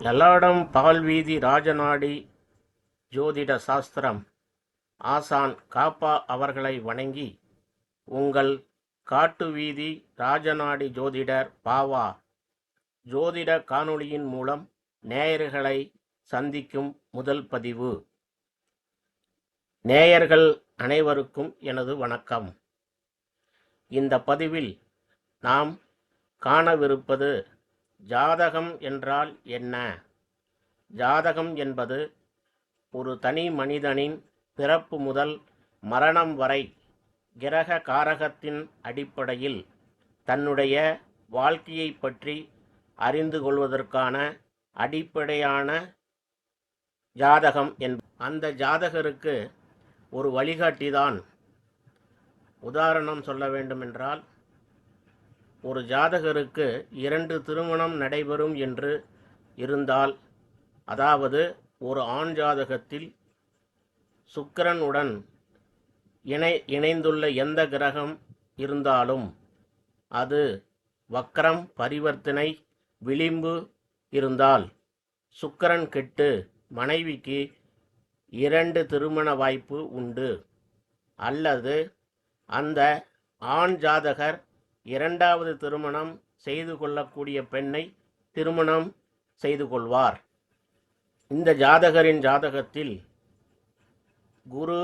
எல்லாவிடம் பால் வீதி ராஜநாடி ஜோதிட சாஸ்திரம். ஆசான் காப்பா அவர்களை வணங்கி உங்கள் காட்டு வீதி ராஜநாடி ஜோதிடர் பாவா. ஜோதிட காணொளியின் மூலம் நேயர்களை சந்திக்கும் முதல் பதிவு. நேயர்கள் அனைவருக்கும் எனது வணக்கம். இந்த பதிவில் நாம் காணவிருப்பது ஜாதகம் என்றால் என்ன? ஜாதகம் என்பது ஒரு தனி மனிதனின் பிறப்பு முதல் மரணம் வரை கிரக காரகத்தின் அடிப்படையில் தன்னுடைய வாழ்க்கையை பற்றி அறிந்து கொள்வதற்கான அடிப்படையான ஜாதகம் என் அந்த ஜாதகருக்கு ஒரு வழிகாட்டிதான். உதாரணம் சொல்ல வேண்டுமென்றால் ஒரு ஜாதகருக்கு இரண்டு திருமணம் நடைபெறும் என்று இருந்தால் அதாவது ஒரு ஆண் ஜாதகத்தில் சுக்கரனுடன் இணை இணைந்துள்ள எந்த கிரகம் இருந்தாலும் அது வக்ரம் பரிவர்த்தனை விளிம்பு இருந்தால் சுக்கரன் கெட்டு மனைவிக்கு இரண்டு திருமண வாய்ப்பு உண்டு. அல்லது அந்த ஆண் ஜாதகர் இரண்டாவது திருமணம் செய்து கொள்ளக்கூடிய பெண்ணை திருமணம் செய்து கொள்வார். இந்த ஜாதகரின் ஜாதகத்தில் குரு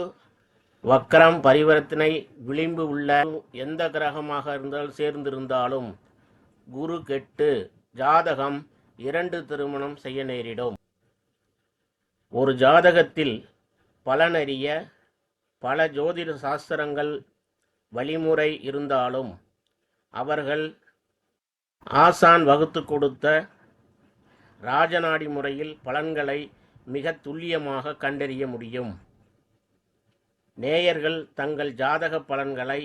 வக்ரம் பரிவர்த்தனை விளிம்பு உள்ள எந்த கிரகமாக இருந்தால் சேர்ந்திருந்தாலும் குரு கெட்டு ஜாதகம் இரண்டு திருமணம் செய்ய நேரிடும். ஒரு ஜாதகத்தில் பலனறிய பல ஜோதிட சாஸ்திரங்கள் வழிமுறை இருந்தாலும் அவர்கள் ஆசான் வகுத்து கொடுத்த ராஜநாடி முறையில் பலன்களை மிக துல்லியமாக கண்டறிய முடியும். நேயர்கள் தங்கள் ஜாதக பலன்களை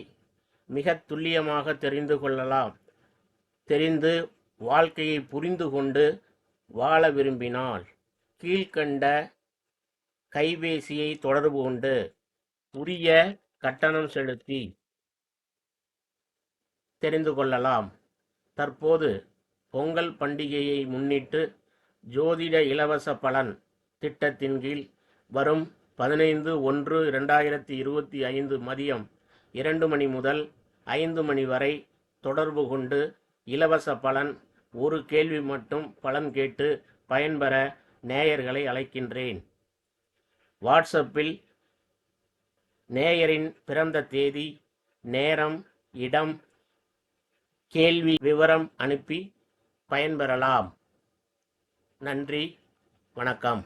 மிக துல்லியமாக தெரிந்து கொள்ளலாம். தெரிந்து வாழ்க்கையை புரிந்து கொண்டு வாழ விரும்பினால் கீழ்கண்ட கைபேசியை தொடர்பு கொண்டு உரிய கட்டணம் செலுத்தி தெரிந்து கொள்ளலாம். தற்போது பொங்கல் பண்டிகையை முன்னிட்டு ஜோதிட இலவச பலன் திட்டத்தின் கீழ் வரும் பதினைந்து ஒன்று இரண்டாயிரத்தி இருபத்தி ஐந்து மதியம் இரண்டு மணி முதல் ஐந்து மணி வரை தொடர்பு கொண்டு இலவச பலன் ஒரு கேள்வி மட்டும் பலன் கேட்டு பயன்பெற நேயர்களை அழைக்கின்றேன். வாட்ஸ்அப்பில் நேயரின் பிறந்த தேதி நேரம் இடம் கேள்வி விவரம் அனுப்பி பயன்பெறலாம். நன்றி வணக்கம்.